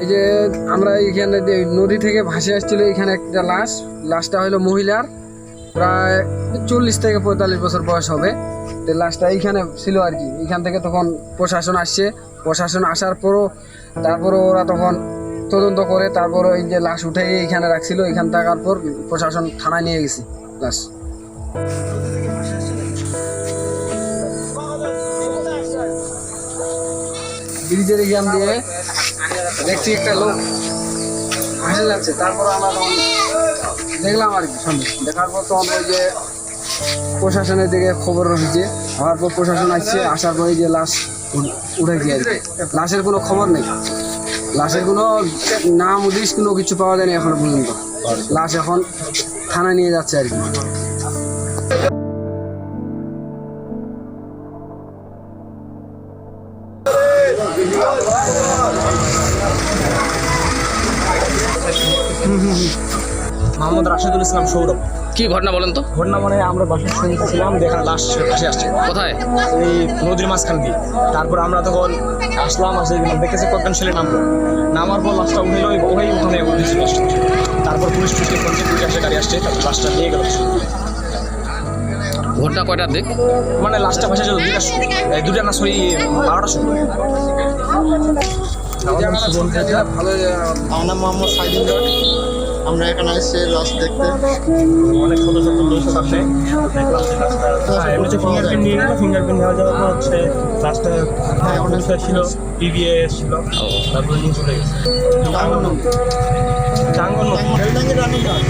এই যে আমরা এইখানে নদী থেকে ভাসে আসছিল, এখানে একটা লাশ। লাশটা হলো মহিলার। প্রায় চল্লিশ থেকে পঁয়তাল্লিশ বছর বয়স হবে। তো লাশটা এইখানে ছিল আর কি। এখান থেকে তখন প্রশাসন আসছে। প্রশাসন আসার পরও, তারপরও ওরা তখন তদন্ত করে তারপর এই যে লাশ উঠে এইখানে রাখছিল। এখান থাকার পর প্রশাসন থানায় নিয়ে গেছি লাশ। ব্রিজের এখান দিয়ে দেখছি একটা লোক ভেসে যাচ্ছে তারপর আমরা তখন দেখলাম আর কি দেখার পর তখন ওই যে প্রশাসনের দিকে খবর হয়েছে হওয়ার পর প্রশাসন আসছে, আসার পরে যে লাশ উঠে গিয়ে লাশের কোনো খবর নেই। লাশের কোনো নাম উদিস কোনো কিছু পাওয়া যায়নি এখনও পর্যন্ত। লাশ এখন থানায় নিয়ে যাচ্ছে আর কি। মোহাম্মদ রাশেদুল ইসলাম সৌরভ। কি ঘটনা বলেন তো? ঘটনা মানে আমরা বাসের শুনতেছিলাম দেখা লাশ ভেসে আসছে। কোথায়? এই নদীর মাঝখান দিয়ে। তারপর আমরা তখন আসলাম আসে দেখেছি কয়েকজন ছেলে নামলো। নামার পর লাশটা উঠেলো ওই ওখানে উঠেছিল লাশটা। তারপর পুলিশ টুলিশকে ফোনছে পুলিশ আসে গাড়ি আসছে তারপর লাশটা নিয়ে গেল ঘটনা কয়টার দিক? মানে লাশটা ভেসে এই দুটা না সরি সময় ভালো আমার নাম মোহাম্মদ আমরা এখানে এসেছি লাস্ট দেখতে। অনেক ছোট ছোট লোক আছে ফিঙ্গারপ্রিন্ট নিয়ে ফিঙ্গারপ্রিন্ট নেওয়া যাওয়ার পর হচ্ছে লাস্টটা হ্যাঁ পুলিশরা ছিল টিভিএ ছিল তারপরে নিয়ে চলে গেছে। টাঙ্গন বেলডাঙ্গি রানীঘাট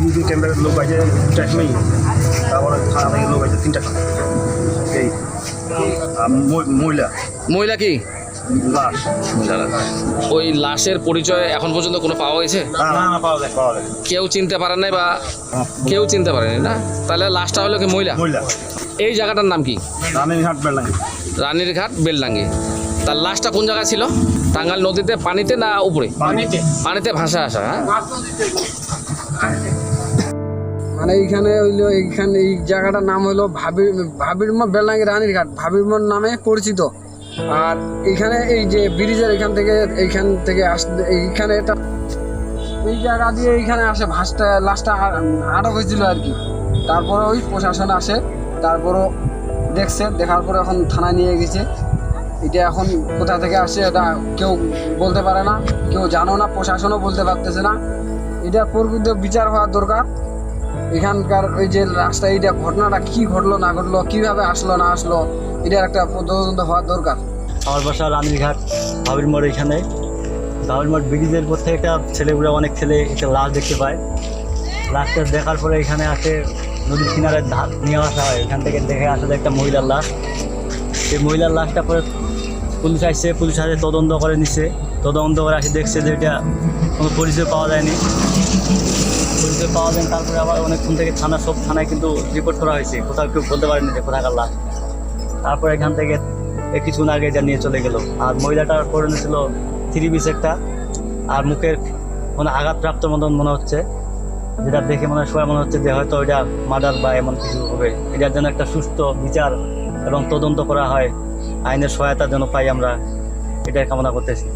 বিউটি ক্যামেরার লোক আছে দুটার সময় তারপর থানা থেকে লোক আছে তিনটার সময় এই মহিলা। মহিলা কি? লাশ। ওই লাশের পরিচয় এখন পর্যন্ত কোনো পাওয়া গেছে? কেউ চিনতে পারে নাই বা কেউ চিনতে পারেনি না? তাহলে লাশটা হলো কি মহিলা? এই জায়গাটার নাম কি? রানীঘাট বেলাঙ্গি রানীর ঘাট বেলডাঙ্গি। তার লাশটা কোন জায়গায় ছিল? টাঙ্গাল নদীতে পানিতে না উপরে? পানিতে। ভাসা আসা হ্যাঁ? মানে এইখানে হইল এইখানে এই জায়গাটার নাম হইল ভাবির ভাবির মোড় বেলাঙ্গি রানীর ঘাট। ভাবির মোড় নামে পরিচিত। আর এইখানে এই যে ব্রিজের এখান থেকে এইখান থেকে আস এইখানে এটা এই জায়গা দিয়ে এইখানে আসে ভাসটা লাশটা আ- আটক হয়েছিল আর কি। তারপরে ওই প্রশাসন আসে তারপরও দেখছে দেখার পরে এখন থানায় নিয়ে গেছে। এটা এখন কোথা থেকে আসে এটা কেউ বলতে পারে না, কেউ জানো না, প্রশাসনও বলতে পারতেছে না। এটা প্রকৃত বিচার হওয়া দরকার। এখানকার ওই যে রাস্তায় এটা ঘটনাটা কি ঘটলো, না ঘটলো, কীভাবে আসলো, না আসলো, এটার একটা তদন্ত হওয়ার দরকার। আমার বাসা রানীরঘাট, ভাবির মোড় এখানে। ভাবির মোড় ব্রিজের থেকে একটা ছেলেগুলো, অনেক ছেলে একটা লাশ দেখতে পায়। লাশটা দেখার পরে এখানে আসে, নদীর কিনারে নিয়ে আসা হয়। এখান থেকে দেখে আসা একটা মহিলার লাশ। সেই মহিলার লাশটা পরে পুলিশ আসছে, পুলিশ আসে, তদন্ত করে নিছে। তদন্ত করে আসে, দেখছে যে এটা কোনো পরিচয় পাওয়া যায়নি। পরিচয় পাওয়া যায়, তারপরে আবার অনেকক্ষণ থেকে থানা, সব থানায় কিন্তু রিপোর্ট করা হয়েছে। কোথাও কেউ বলতে পারেনি যে কোথাকার লাশ। তারপর এখান থেকে কিছুক্ষণ আগে যা নিয়ে চলে গেল। আর মহিলাটার পরনে ছিল থ্রি পিস একটা, আর মুখের মানে আঘাতপ্রাপ্ত মতন মনে হচ্ছে। যেটা দেখে মনে হয় সবাই মনে হচ্ছে যে হয়তো ওইটা মার্ডার বা এমন কিছু হবে। এটার জন্য একটা সুস্থ বিচার এবং তদন্ত করা হয়। আইনের সহায়তা যেন পাই আমরা এটাই কামনা করতেছি।